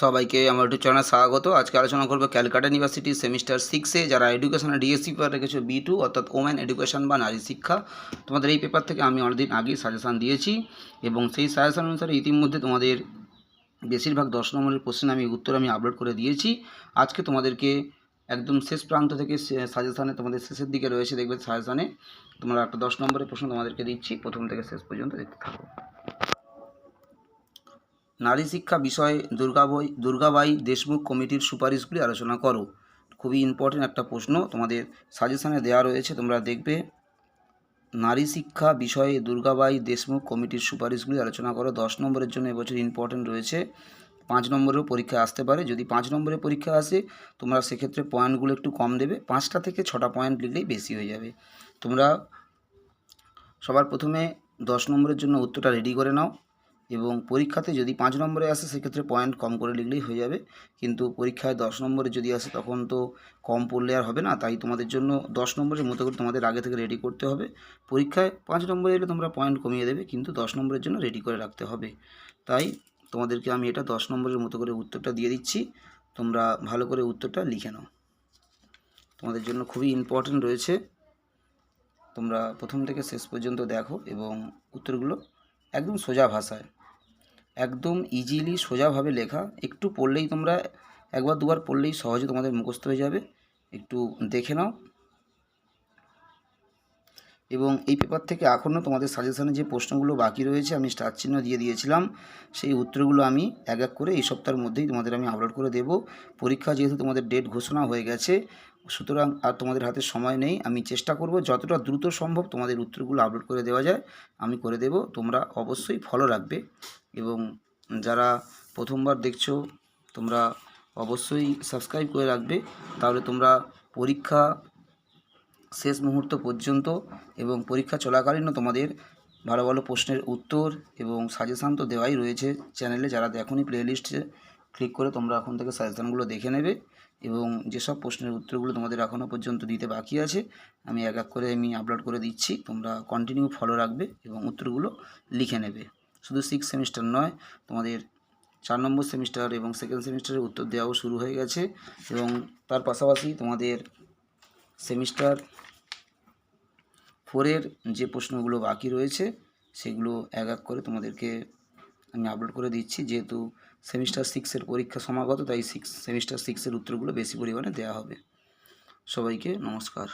সবাইকে আমার ইউটিউব চ্যানেলে স্বাগত। আজকে আলোচনা করব ক্যালকাটা ইউনিভার্সিটি সেমিস্টার সিক্সে যারা এডুকেশনে ডিএসসি পেপার রেখেছো বি টু অর্থাৎ ওমেন এডুকেশন বা নারী শিক্ষা। তোমাদের এই পেপার থেকে আমি অনেকদিন আগেই সাজেশান দিয়েছি এবং সেই সাজেশান অনুসারে ইতিমধ্যে তোমাদের বেশিরভাগ দশ নম্বরের কোশ্চেন আমি, উত্তর আমি আপলোড করে দিয়েছি। আজকে তোমাদেরকে একদম শেষ প্রান্ত থেকে সাজেশানে তোমাদের শেষের দিকে রয়েছে, দেখবে সাজেশানে তোমরা একটা দশ নম্বরের প্রশ্ন তোমাদেরকে দিচ্ছি। প্রথম থেকে শেষ পর্যন্ত দেখতে থাকো। নারী শিক্ষা বিষয়ে দুর্গাবই দুর্গাবাই দেশমুখ কমিটির সুপারিশগুলি আলোচনা করো। খুবই ইম্পর্টেন্ট একটা প্রশ্ন তোমাদের সাজেশানে দেওয়া রয়েছে, তোমরা দেখবে। নারী শিক্ষা বিষয়ে দুর্গাবাই দেশমুখ কমিটির সুপারিশগুলি আলোচনা করো। দশ নম্বরের জন্য এবছর ইম্পর্টেন্ট রয়েছে। পাঁচ নম্বরেও পরীক্ষা আসতে পারে। যদি পাঁচ নম্বরের পরীক্ষা আসে, তোমরা সেক্ষেত্রে পয়েন্টগুলো একটু কম দেবে। পাঁচটা থেকে ছটা পয়েন্ট লিখলেই বেশি হয়ে যাবে। তোমরা সবার প্রথমে দশ নম্বরের জন্য উত্তরটা রেডি করে নাও। এবং পরীক্ষাতে যদি পাঁচ নম্বরে আসে, সেক্ষেত্রে পয়েন্ট কম করে লিখলেই হয়ে যাবে। কিন্তু পরীক্ষায় দশ নম্বরে যদি আসে, তখন তো কম পড়লে আর হবে না। তাই তোমাদের জন্য দশ নম্বরের মতো করে তোমাদের আগে থেকে রেডি করতে হবে। পরীক্ষায় পাঁচ নম্বরে এলে তোমরা পয়েন্ট কমিয়ে দেবে, কিন্তু দশ নম্বরের জন্য রেডি করে রাখতে হবে। তাই তোমাদেরকে আমি এটা দশ নম্বরের মতো করে উত্তরটা দিয়ে দিচ্ছি। তোমরা ভালো করে উত্তরটা লিখে নাও। তোমাদের জন্য খুবই ইম্পর্টেন্ট রয়েছে। তোমরা প্রথম থেকে শেষ পর্যন্ত দেখো এবং উত্তরগুলো একদম সোজা ভাষায়। একদম ইজিলি সোজাভাবে লেখা। একটু পড়লেই তোমরা একবার দুবার পড়লেই সহজে তোমাদের মুখস্থ হয়ে যাবে। একটু দেখে নাও। এবং এই পেপার থেকে এখনও তোমাদের সাজেশনে যে প্রশ্নগুলো বাকি রয়েছে, আমি স্টার চিহ্ন দিয়ে দিয়েছিলাম, সেই উত্তরগুলো আমি এক এক করে এই সপ্তাহের মধ্যেই তোমাদের আমি আপলোড করে দেব। পরীক্ষা যেহেতু তোমাদের ডেট ঘোষণা হয়ে গেছে সুতরাং আর তোমাদের হাতে সময় নেই, আমি চেষ্টা করব যতটা দ্রুত সম্ভব তোমাদের উত্তরগুলো আপলোড করে দেওয়া যায়, আমি করে দেব। তোমরা অবশ্যই ফলো রাখবে এবং যারা প্রথমবার দেখছ, তোমরা অবশ্যই সাবস্ক্রাইব করে রাখবে। তাহলে তোমরা পরীক্ষা শেষ মুহূর্ত পর্যন্ত এবং পরীক্ষা চলাকালীনও তোমাদের ভালো ভালো প্রশ্নের উত্তর এবং সাজেশান তো দেওয়াই রয়েছে। চ্যানেলে যারা এখনই প্লেলিস্টে ক্লিক করে তোমরা এখন থেকে সাজেশানগুলো দেখে নেবে এবং যেসব প্রশ্নের উত্তরগুলো তোমাদের এখনও পর্যন্ত দিতে বাকি আছে, আমি এক এক করে আমি আপলোড করে দিচ্ছি, তোমরা কন্টিনিউ ফলো রাখবে এবং উত্তরগুলো লিখে নেবে। শুধু সিক্স সেমিস্টার নয়, তোমাদের চার নম্বর সেমিস্টার এবং সেকেন্ড সেমিস্টারের উত্তর দেওয়াও শুরু হয়ে গেছে এবং তার পাশাপাশি তোমাদের সেমিস্টার ফোরের যে প্রশ্নগুলো বাকি রয়েছে, সেগুলো এক এক করে তোমাদেরকে আমি আপলোড করে দিচ্ছি, যেহেতু সেমিস্টার সিক্সের পরীক্ষা সমাগত, তাই সিক্স সেমিস্টার সিক্সের উত্তরগুলো বেশি পরিমাণে দেওয়া হবে। সবাইকে নমস্কার।